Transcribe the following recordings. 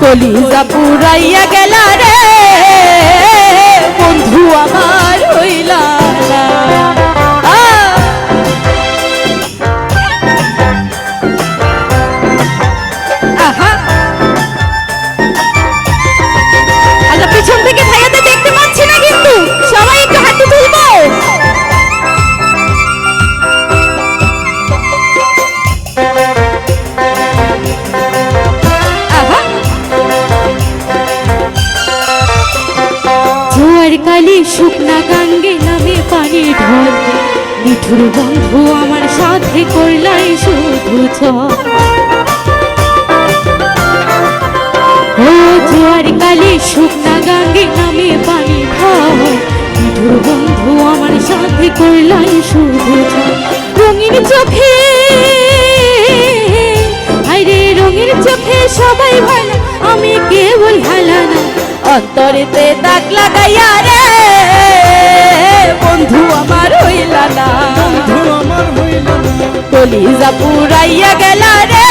কলিজা পুরাইয়া গেল রে। বন্ধু আমার হইলা। কালি শুকনা গাঙ্গে নামে পানির ঢল। মিঠুর বন্ধু আমার সাথে করলাই শুধু ও জোয়ার কালি শুকনা গাঙ্গে নামে পানি ঢল। মিঠুর বন্ধু আমার সাথে করলাই শুধু রঙিন চোখে আরে রঙিন চোখে সবাই ভালো, আমি কেবল ভালো না অন্তরেতে দাগ লাগাইয়া রে না। কলিজা পুরাইয়া গেল রে।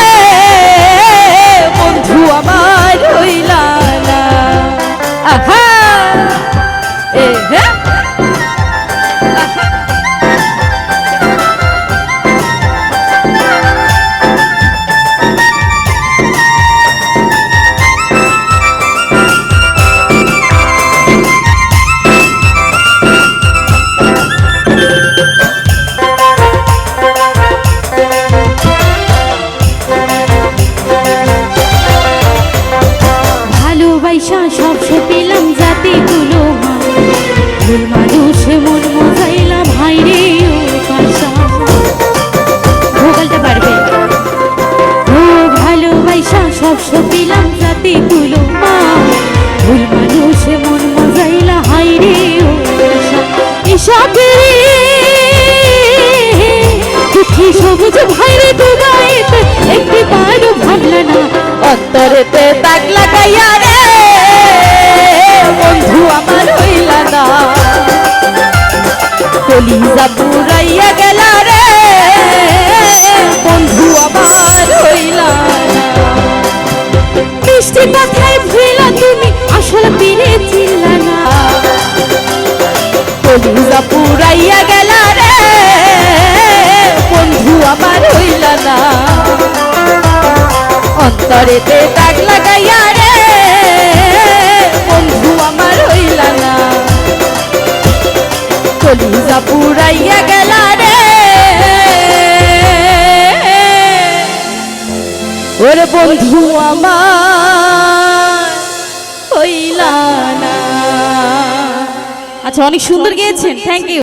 ভালোবাসা, সব পেলাম যাতে তুলো ভুল মানুষ মন মজাইলাম সব পেলাম যাতে তুলো ভুল মানুষ মন মজাইলা হাই রে এসবে দুঃখী সবুজ একটি বারো ভাবলা না। অন্তরেতে তাক লাগাইয়া কলিজা পুরাইয়া গেল রে। বন্ধু আমার হইলা। মিষ্টি কথায় ভুলা তুমি, আসল পেরে চিল্লা না। কলিজা পুরাইয়া গেল রে। বন্ধু আমার হইলা না। অন্তরেতে দাগ লাগাইয়া রে। কলিজা পুরাইয়া গেল রে। ওরে বন্ধু আমার হইলা না। আচ্ছা অনেক সুন্দর গিয়েছেন। Thank you